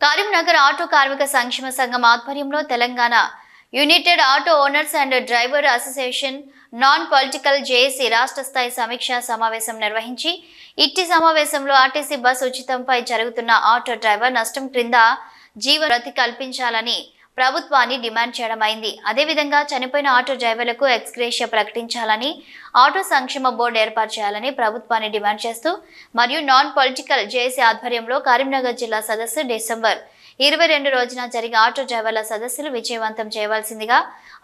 Karimnagar auto కార్మిక సంక్షేమ సంఘం ఆధ్వర్యంలో Telangana united auto owners and driver association non political JAC రాష్ట్ర స్థాయి సమీక్షా సమావేశం నిర్వహించి ఇట్టి సమావేశంలో ఆర్టీసీ బస్ ఉచితంపై జరుగుతున్న ఆటో డ్రైవర్ నష్టం క్రింద జీవనృతి కల్పించాలని ప్రభుత్వాన్ని డిమాండ్ చేయడం అయింది అదేవిధంగా చనిపోయిన ఆటో డ్రైవర్లకు ఎక్స్గ్రేషియా ప్రకటించాలని ఆటో సంక్షేమ బోర్డు ఏర్పాటు చేయాలని ప్రభుత్వాన్ని డిమాండ్ చేస్తూ మరియు నాన్ పొలిటికల్ జేఏసీ ఆధ్వర్యంలో కరీంనగర్ జిల్లా సదస్సు డిసెంబర్ ఇరవై రెండు రోజున జరిగే ఆటో డ్రైవర్ల సదస్సులు విజయవంతం చేయవలసిందిగా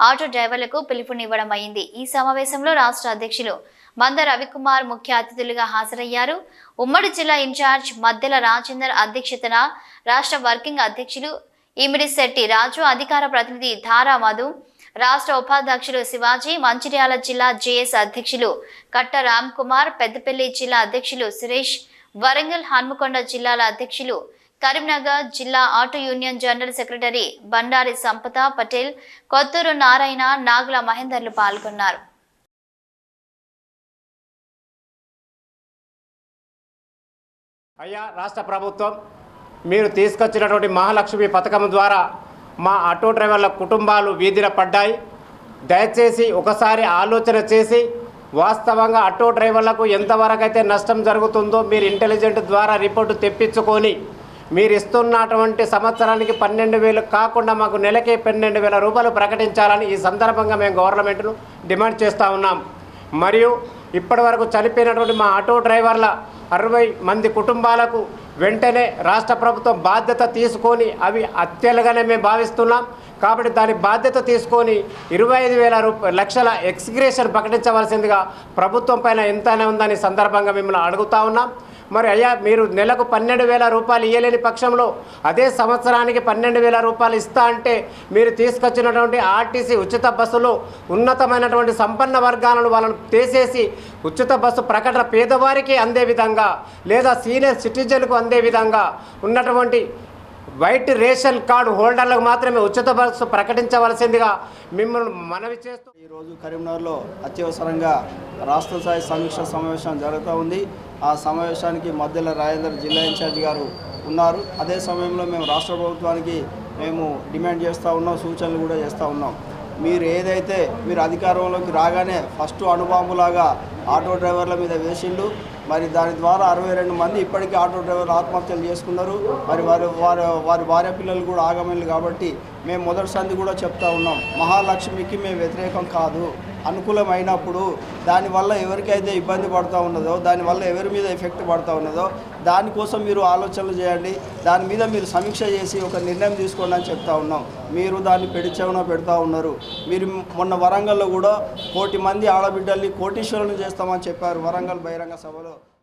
ఆటో డ్రైవర్లకు పిలుపునివ్వడం అయింది. ఈ సమావేశంలో రాష్ట్ర అధ్యక్షులు మంద రవికుమార్ ముఖ్య అతిథులుగా హాజరయ్యారు. ఉమ్మడి జిల్లా ఇన్ఛార్జ్ మద్దెల రాజేందర్ అధ్యక్షతన రాష్ట్ర వర్కింగ్ అధ్యక్షులు ఇమిడిశెట్టి రాజు అధికార ప్రతినిధి ధారా మధు రాష్ట్ర ఉపాధ్యక్షులు శివాజీ మంచిర్యాల జిల్లా జేఎస్ అధ్యక్షులు కట్ట రామ్ కుమార్ పెద్దపల్లి జిల్లా అధ్యక్షులు సురేష్ వరంగల్ హన్మకొండ జిల్లాల అధ్యక్షులు కరీంనగర్ జిల్లా auto union general secretary Bandari Sampada Patel Kothuru Narayana Nagula మహేందర్లు పాల్గొన్నారు. అయ్యా రాష్ట్ర ప్రభుత్వం మీరు తీసుకొచ్చినటువంటి మహాలక్ష్మి పథకం ద్వారా మా ఆటో డ్రైవర్ల కుటుంబాలు వీధిన పడ్డాయి. దయచేసి ఒకసారి ఆలోచన చేసి వాస్తవంగా ఆటో డ్రైవర్లకు ఎంతవరకు అయితే నష్టం జరుగుతుందో మీరు ఇంటెలిజెంట్ ద్వారా రిపోర్టు తెప్పించుకొని మీరు ఇస్తున్నటువంటి సంవత్సరానికి పన్నెండు వేలు కాకుండా మాకు నెలకి పన్నెండు వేల రూపాయలు ప్రకటించాలని ఈ సందర్భంగా మేము గవర్నమెంట్ను డిమాండ్ చేస్తూ ఉన్నాం. మరియు ఇప్పటివరకు చనిపోయినటువంటి మా ఆటో డ్రైవర్ల అరవై మంది కుటుంబాలకు వెంటనే రాష్ట్ర ప్రభుత్వం బాధ్యత తీసుకొని అవి హత్యలుగానే మేము భావిస్తున్నాం. కాబట్టి దాని బాధ్యత తీసుకొని ఇరవై ఐదు వేల రూప లక్షల ఎక్స్గ్రేషన్ ప్రకటించవలసిందిగా ప్రభుత్వం పైన ఎంతనే ఉందని సందర్భంగా మిమ్మల్ని అడుగుతా ఉన్నాం. మరి అయ్యా మీరు నెలకు పన్నెండు వేల రూపాయలు ఇవ్వలేని పక్షంలో అదే సంవత్సరానికి పన్నెండు వేల రూపాయలు ఇస్తా అంటే మీరు తీసుకొచ్చినటువంటి ఆర్టీసీ ఉచిత బస్సులో ఉన్నతమైనటువంటి సంపన్న వర్గాలను వాళ్ళను తీసేసి ఉచిత బస్సు ప్రకటన పేదవారికి అందే విధంగా లేదా సీనియర్ సిటిజన్కు అందే విధంగా ఉన్నటువంటి వైట్ రేషన్ కార్డు హోల్డర్లకు మాత్రమే ఉచిత బస్సు ప్రకటించవలసిందిగా మిమ్మల్ని మనవి చేస్తూ ఈరోజు కరీంనగర్లో అత్యవసరంగా రాష్ట్ర స్థాయి సమీక్ష సమావేశం జరుగుతూ ఉంది. ఆ సమావేశానికి మధ్యలో రాజేందర్ జిల్లా ఇన్ఛార్జ్ గారు ఉన్నారు. అదే సమయంలో మేము రాష్ట్ర ప్రభుత్వానికి మేము డిమాండ్ చేస్తూ ఉన్నాం సూచనలు కూడా చేస్తూ ఉన్నాం. మీరు ఏదైతే మీరు అధికారంలోకి రాగానే ఫస్ట్ అణుబాంబులాగా ఆటో డ్రైవర్ల మీద వేసిండు మరి దాని ద్వారా అరవై రెండు మంది ఇప్పటికీ ఆటో డ్రైవర్లు ఆత్మహత్యలు చేసుకున్నారు. మరి వారి వారి వారి భార్య పిల్లలు కూడా ఆగమైనలు కాబట్టి మేము మొదటి సంది కూడా చెప్తా ఉన్నాం. మహాలక్ష్మికి మేము వ్యతిరేకం కాదు. అనుకూలమైనప్పుడు దానివల్ల ఎవరికైతే ఇబ్బంది పడుతూ ఉన్నదో దానివల్ల ఎవరి మీద ఎఫెక్ట్ పడుతూ ఉన్నదో దానికోసం మీరు ఆలోచనలు చేయండి. దాని మీద మీరు సమీక్ష చేసి ఒక నిర్ణయం తీసుకోండి అని చెప్తా ఉన్నాం. మీరు దాన్ని పెడిచేవన పెడతా ఉన్నారు. మీరు మొన్న వరంగల్లో కూడా కోటి మంది ఆడబిడ్డల్ని కోటీశ్వరులను చేస్తామని చెప్పారు వరంగల్ బహిరంగ సభలో.